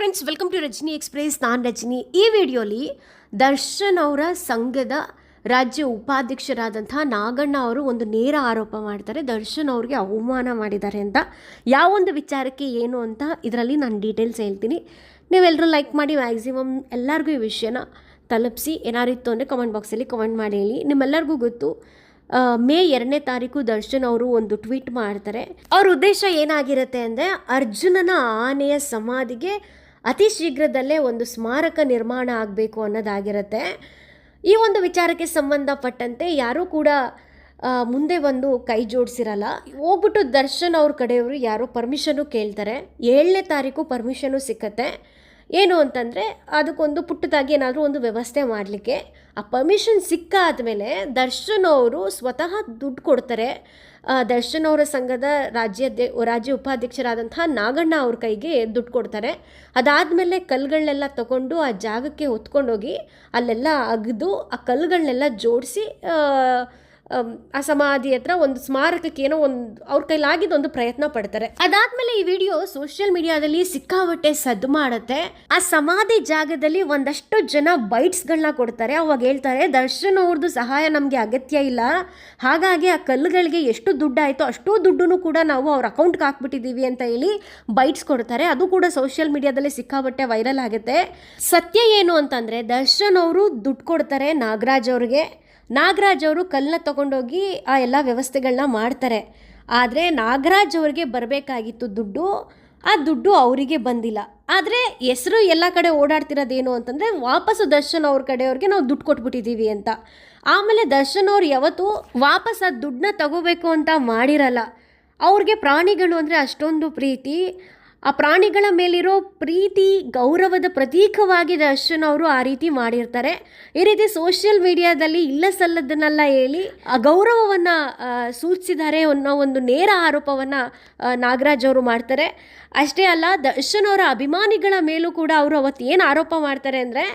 Friends welcome to Rajani express ನಾನು ರಜನಿ. ಈ ವಿಡಿಯೋಲಿ ದರ್ಶನ್ ಅವರ ಸಂಘದ ರಾಜ್ಯ ಉಪಾಧ್ಯಕ್ಷರಾದಂಥ ನಾಗಣ್ಣ ಅವರು ಒಂದು ನೇರ ಆರೋಪ ಮಾಡ್ತಾರೆ. ದರ್ಶನ್ ಅವ್ರಿಗೆ ಅವಮಾನ ಮಾಡಿದ್ದಾರೆ ಅಂತ. ಯಾವೊಂದು ವಿಚಾರಕ್ಕೆ ಏನು ಅಂತ ಇದರಲ್ಲಿ ನಾನು ಡೀಟೇಲ್ಸ್ ಹೇಳ್ತೀನಿ. ನೀವೆಲ್ಲರೂ ಲೈಕ್ ಮಾಡಿ ಮ್ಯಾಕ್ಸಿಮಮ್ ಎಲ್ಲರಿಗೂ ಈ ವಿಷಯನ ತಲುಪಿಸಿ. ಏನಾರಿತ್ತು ಅಂದರೆ ಕಮೆಂಟ್ ಬಾಕ್ಸಲ್ಲಿ ಕಮೆಂಟ್ ಮಾಡಿ ಹೇಳಿ. ನಿಮ್ಮೆಲ್ಲರಿಗೂ ಗೊತ್ತು ಮೇ ಎರಡನೇ ತಾರೀಕು ದರ್ಶನ್ ಅವರು ಒಂದು ಟ್ವೀಟ್ ಮಾಡ್ತಾರೆ. ಅವ್ರ ಉದ್ದೇಶ ಏನಾಗಿರುತ್ತೆ ಅಂದರೆ ಅರ್ಜುನನ ಆನೆಯ ಸಮಾಧಿಗೆ ಅತಿ ಶೀಘ್ರದಲ್ಲೇ ಒಂದು ಸ್ಮಾರಕ ನಿರ್ಮಾಣ ಆಗಬೇಕು ಅನ್ನೋದಾಗಿರುತ್ತೆ. ಈ ಒಂದು ವಿಚಾರಕ್ಕೆ ಸಂಬಂಧಪಟ್ಟಂತೆ ಯಾರೂ ಕೂಡ ಮುಂದೆ ಬಂದು ಕೈ ಜೋಡಿಸಿರಲ್ಲ. ಹೋಗ್ಬಿಟ್ಟು ದರ್ಶನ್ ಅವ್ರ ಕಡೆಯವರು ಯಾರೋ ಪರ್ಮಿಷನ್ನು ಕೇಳ್ತಾರೆ. ಏಳನೇ ತಾರೀಕು ಪರ್ಮಿಷನ್ನು ಸಿಕ್ಕತ್ತೆ. ಏನು ಅಂತಂದರೆ ಅದಕ್ಕೊಂದು ಪುಟ್ಟದಾಗಿ ಏನಾದರೂ ಒಂದು ವ್ಯವಸ್ಥೆ ಮಾಡಲಿಕ್ಕೆ, ಆ ಪರ್ಮಿಷನ್ ಸಿಕ್ಕಾದ್ಮೇಲೆ ದರ್ಶನ್ ಅವರು ಸ್ವತಃ ದುಡ್ಡು ಕೊಡ್ತಾರೆ. ದರ್ಶನ್ ಅವರ ಸಂಘದ ರಾಜ್ಯಾಧ್ಯ ರಾಜ್ಯ ಉಪಾಧ್ಯಕ್ಷರಾದಂಥ ನಾಗಣ್ಣ ಅವ್ರ ಕೈಗೆ ದುಡ್ಡು ಕೊಡ್ತಾರೆ. ಅದಾದಮೇಲೆ ಕಲ್ಲುಗಳನ್ನೆಲ್ಲ ತಗೊಂಡು ಆ ಜಾಗಕ್ಕೆ ಹೊತ್ಕೊಂಡೋಗಿ ಅಲ್ಲೆಲ್ಲ ಅಗೆದು ಆ ಕಲ್ಗಳನ್ನೆಲ್ಲ ಜೋಡಿಸಿ ಆ ಸಮಾಧಿ ಹತ್ರ ಒಂದು ಸ್ಮಾರಕಕ್ಕೆ ಏನೋ ಒಂದು, ಅವ್ರ ಕೈಲಾಗಿದ್ದು ಒಂದು ಪ್ರಯತ್ನ ಪಡ್ತಾರೆ. ಅದಾದ್ಮೇಲೆ ಈ ವಿಡಿಯೋ ಸೋಷಿಯಲ್ ಮೀಡಿಯಾದಲ್ಲಿ ಸಿಕ್ಕಾಬಟ್ಟೆ ಸದ್ದು ಮಾಡುತ್ತೆ. ಆ ಸಮಾಧಿ ಜಾಗದಲ್ಲಿ ಒಂದಷ್ಟು ಜನ ಬೈಟ್ಸ್ಗಳನ್ನ ಕೊಡ್ತಾರೆ. ಅವಾಗ ಹೇಳ್ತಾರೆ, ದರ್ಶನ್ ಅವ್ರದ್ದು ಸಹಾಯ ನಮಗೆ ಅಗತ್ಯ ಇಲ್ಲ. ಹಾಗಾಗಿ ಆ ಕಲ್ಲುಗಳಿಗೆ ಎಷ್ಟು ದುಡ್ಡು ಅಷ್ಟು ದುಡ್ಡು ಕೂಡ ನಾವು ಅವ್ರ ಅಕೌಂಟ್ಗೆ ಹಾಕ್ಬಿಟ್ಟಿದ್ದೀವಿ ಅಂತ ಹೇಳಿ ಬೈಟ್ಸ್ ಕೊಡ್ತಾರೆ. ಅದು ಕೂಡ ಸೋಷಿಯಲ್ ಮೀಡಿಯಾದಲ್ಲಿ ಸಿಕ್ಕಾಬಟ್ಟೆ ವೈರಲ್ ಆಗುತ್ತೆ. ಸತ್ಯ ಏನು ಅಂತಂದರೆ, ದರ್ಶನ್ ಅವರು ದುಡ್ಡು ಕೊಡ್ತಾರೆ ನಾಗರಾಜ್ ಅವ್ರಿಗೆ. ನಾಗರಾಜ್ ಅವರು ಕಲ್ಲನ್ನ ತಗೊಂಡೋಗಿ ಆ ಎಲ್ಲ ವ್ಯವಸ್ಥೆಗಳನ್ನ ಮಾಡ್ತಾರೆ. ಆದರೆ ನಾಗರಾಜ್ ಅವ್ರಿಗೆ ಬರಬೇಕಾಗಿತ್ತು ದುಡ್ಡು, ಆ ದುಡ್ಡು ಅವರಿಗೆ ಬಂದಿಲ್ಲ. ಆದರೆ ಹೆಸರು ಎಲ್ಲ ಕಡೆ ಓಡಾಡ್ತಿರೋದೇನು ಅಂತಂದರೆ ವಾಪಸ್ಸು ದರ್ಶನ್ ಅವ್ರ ಕಡೆಯವ್ರಿಗೆ ನಾವು ದುಡ್ಡು ಕೊಟ್ಬಿಟ್ಟಿದ್ದೀವಿ ಅಂತ. ಆಮೇಲೆ ದರ್ಶನ್ ಅವ್ರು ಯಾವತ್ತೂ ವಾಪಸ್ ಆ ದುಡ್ಡನ್ನ ತಗೋಬೇಕು ಅಂತ ಮಾಡಿರಲ್ಲ. ಅವ್ರಿಗೆ ಪ್ರಾಣಿಗಳು ಅಂದರೆ ಅಷ್ಟೊಂದು ಪ್ರೀತಿ ಆ ಪ್ರಾಣಿಗಳ ಮೇಲಿರೋ ಪ್ರೀತಿ, ಗೌರವದ ಪ್ರತೀಕವಾಗಿದೆ ದರ್ಶನ್ ಅವರು, ಆ ರೀತಿ ಮಾಡಿರ್ತಾರೆ. ಈ ರೀತಿ ಸೋಷಿಯಲ್ ಮೀಡಿಯಾದಲ್ಲಿ ಇಲ್ಲ ಸಲ್ಲದನ್ನೆಲ್ಲ ಹೇಳಿ, ಆ ಗೌರವವನ್ನು ಸೂಚಿಸಿದ್ದಾರೆ ಅನ್ನೋ ಒಂದು ನೇರ ಆರೋಪವನ್ನು ನಾಗರಾಜ್ ಅವರು ಮಾಡ್ತಾರೆ. ಅಷ್ಟೇ ಅಲ್ಲ ದರ್ಶನ್ ಅವರ ಅಭಿಮಾನಿಗಳ ಮೇಲೂ ಕೂಡ ಅವರು ಅವತ್ತು ಏನು ಆರೋಪ ಮಾಡ್ತಾರೆ ಅಂದರೆ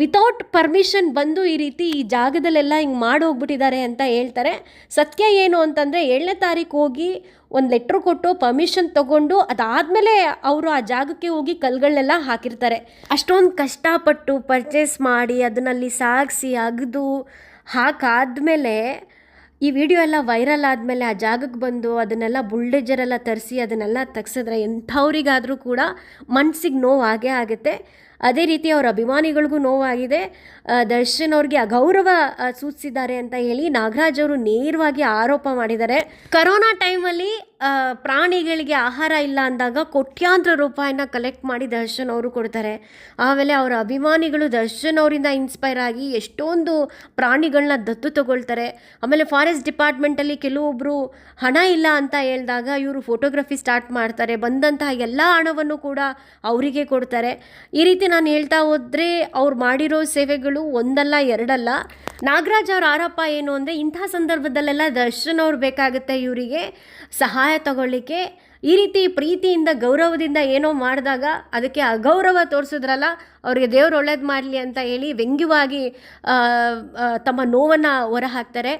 ವಿತೌಟ್ ಪರ್ಮಿಷನ್ ಬಂದು ಈ ರೀತಿ ಈ ಜಾಗದಲ್ಲೆಲ್ಲ ಹಿಂಗೆ ಮಾಡಿ ಹೋಗ್ಬಿಟ್ಟಿದ್ದಾರೆ ಅಂತ ಹೇಳ್ತಾರೆ. ಸತ್ಯ ಏನು ಅಂತಂದರೆ ಏಳನೇ ತಾರೀಕು ಹೋಗಿ ಒಂದು ಲೆಟ್ರ್ ಕೊಟ್ಟು ಪರ್ಮಿಷನ್ ತಗೊಂಡು ಅದಾದಮೇಲೆ ಅವರು ಆ ಜಾಗಕ್ಕೆ ಹೋಗಿ ಕಲ್ಗಳನ್ನೆಲ್ಲ ಹಾಕಿರ್ತಾರೆ. ಅಷ್ಟೊಂದು ಕಷ್ಟಪಟ್ಟು ಪರ್ಚೇಸ್ ಮಾಡಿ ಅದನ್ನಲ್ಲಿ ಸಾಗಿಸಿ ಅಗೆದು ಹಾಕಾದ್ಮೇಲೆ ಈ ವಿಡಿಯೋ ಎಲ್ಲ ವೈರಲ್ ಆದಮೇಲೆ ಆ ಜಾಗಕ್ಕೆ ಬಂದು ಅದನ್ನೆಲ್ಲ ಬುಲ್ಡೇಜರೆಲ್ಲ ತರಿಸಿ ಅದನ್ನೆಲ್ಲ ತೆಗ್ಸಿದ್ರೆ ಎಂಥವ್ರಿಗಾದರೂ ಕೂಡ ಮನ್ಸಿಗೆ ನೋವು ಆಗೇ ಆಗುತ್ತೆ. ಅದೇ ರೀತಿ ಅವ್ರ ಅಭಿಮಾನಿಗಳಿಗೂ ನೋವಾಗಿದೆ. ದರ್ಶನ್ ಅವ್ರಿಗೆ ಅಗೌರವ ಸೂಚಿಸಿದ್ದಾರೆ ಅಂತ ಹೇಳಿ ನಾಗರಾಜ್ ಅವರು ನೇರವಾಗಿ ಆರೋಪ ಮಾಡಿದ್ದಾರೆ. ಕರೋನಾ ಟೈಮಲ್ಲಿ ಪ್ರಾಣಿಗಳಿಗೆ ಆಹಾರ ಇಲ್ಲ ಅಂದಾಗ ಕೋಟ್ಯಾಂತರ ರೂಪಾಯಿನ ಕಲೆಕ್ಟ್ ಮಾಡಿ ದರ್ಶನ್ ಅವರು ಕೊಡ್ತಾರೆ. ಆಮೇಲೆ ಅವರ ಅಭಿಮಾನಿಗಳು ದರ್ಶನ್ ಅವರಿಂದ ಇನ್ಸ್ಪೈರ್ ಆಗಿ ಎಷ್ಟೊಂದು ಪ್ರಾಣಿಗಳನ್ನ ದತ್ತು ತಗೊಳ್ತಾರೆ. ಆಮೇಲೆ ಫಾರೆಸ್ಟ್ ಡಿಪಾರ್ಟ್ಮೆಂಟಲ್ಲಿ ಕೆಲವೊಬ್ಬರು ಹಣ ಇಲ್ಲ ಅಂತ ಹೇಳಿದಾಗ ಇವರು ಫೋಟೋಗ್ರಫಿ ಸ್ಟಾರ್ಟ್ ಮಾಡ್ತಾರೆ. ಬಂದಂತಹ ಎಲ್ಲ ಹಣವನ್ನು ಕೂಡ ಅವರಿಗೆ ಕೊಡ್ತಾರೆ. ಈ ರೀತಿ ನಾನು ಹೇಳ್ತಾ ಹೋದರೆ ಅವ್ರು ಮಾಡಿರೋ ಸೇವೆಗಳು ಒಂದಲ್ಲ, ಎರಡಲ್ಲ. ನಾಗರಾಜ್ ಅವ್ರ ಆರೋಪ ಏನು ಅಂದರೆ ಇಂಥ ಸಂದರ್ಭದಲ್ಲೆಲ್ಲ ದರ್ಶನ್ ಅವ್ರು ಬೇಕಾಗುತ್ತೆ ಇವರಿಗೆ ಸಹಾಯ ತಗೊಳ್ಳಿಕ್ಕೆ. ಈ ರೀತಿ ಪ್ರೀತಿಯಿಂದ, ಗೌರವದಿಂದ ಏನೋ ಮಾಡಿದಾಗ ಅದಕ್ಕೆ ಅಗೌರವ ತೋರಿಸಿದ್ರಲ್ಲ, ಅವ್ರಿಗೆ ದೇವ್ರು ಒಳ್ಳೇದು ಮಾಡಲಿ ಅಂತ ಹೇಳಿ ವ್ಯಂಗ್ಯವಾಗಿ ತಮ್ಮ ನೋವನ್ನು ಹೊರಹಾಕ್ತಾರೆ.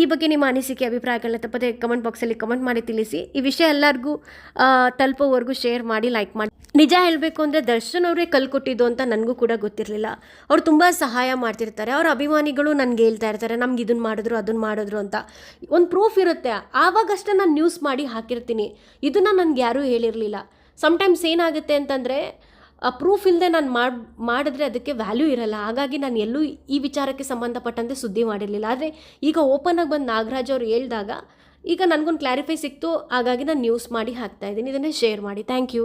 ಈ ಬಗ್ಗೆ ನಿಮ್ಮ ಅನಿಸಿಕೆ, ಅಭಿಪ್ರಾಯಗಳನ್ನ ತಪ್ಪದೆ ಕಮೆಂಟ್ ಬಾಕ್ಸಲ್ಲಿ ಕಮೆಂಟ್ ಮಾಡಿ ತಿಳಿಸಿ. ಈ ವಿಷಯ ಎಲ್ಲರಿಗೂ ತಲುಪೋವರೆಗೂ ಶೇರ್ ಮಾಡಿ ಲೈಕ್ ಮಾಡಿ. ನಿಜ ಹೇಳಬೇಕು ಅಂದರೆ ದರ್ಶನ್ ಅವರೇ ಕಲ್ಕೊಟ್ಟಿದ್ದು ಅಂತ ನನಗೂ ಕೂಡ ಗೊತ್ತಿರಲಿಲ್ಲ. ಅವ್ರು ತುಂಬ ಸಹಾಯ ಮಾಡ್ತಿರ್ತಾರೆ. ಅವ್ರ ಅಭಿಮಾನಿಗಳು ನನಗೆ ಹೇಳ್ತಾ ಇರ್ತಾರೆ, ನಮ್ಗೆ ಇದನ್ನು ಮಾಡಿದ್ರು ಅದನ್ನು ಮಾಡಿದ್ರು ಅಂತ. ಒಂದು ಪ್ರೂಫ್ ಇರುತ್ತೆ. ಆವಾಗಷ್ಟೇ ನಾನು ನ್ಯೂಸ್ ಮಾಡಿ ಹಾಕಿರ್ತೀನಿ. ಇದನ್ನು ನನಗೆ ಯಾರೂ ಹೇಳಿರಲಿಲ್ಲ. ಸಮ್ಟೈಮ್ಸ್ ಏನಾಗುತ್ತೆ ಅಂತಂದರೆ ಪ್ರೂಫ್ ಇಲ್ಲದೆ ನಾನು ಮಾಡಿ, ಮಾಡಿದ್ರೆ ಅದಕ್ಕೆ ವ್ಯಾಲ್ಯೂ ಇರಲ್ಲ. ಹಾಗಾಗಿ ನಾನು ಎಲ್ಲೂ ಈ ವಿಚಾರಕ್ಕೆ ಸಂಬಂಧಪಟ್ಟಂತೆ ಸುದ್ದಿ ಮಾಡಿರಲಿಲ್ಲ. ಆದರೆ ಈಗ ಓಪನ್ ಆಗಿ ಬಂದು ನಾಗರಾಜ್ ಅವರು ಹೇಳಿದಾಗ, ಈಗ ನನಗೊಂದು ಕ್ಲಾರಿಫೈ ಸಿಕ್ತು. ಹಾಗಾಗಿ ನಾನು ನ್ಯೂಸ್ ಮಾಡಿ ಹಾಕ್ತಾ ಇದ್ದೀನಿ. ಇದನ್ನೇ ಶೇರ್ ಮಾಡಿ. Thank you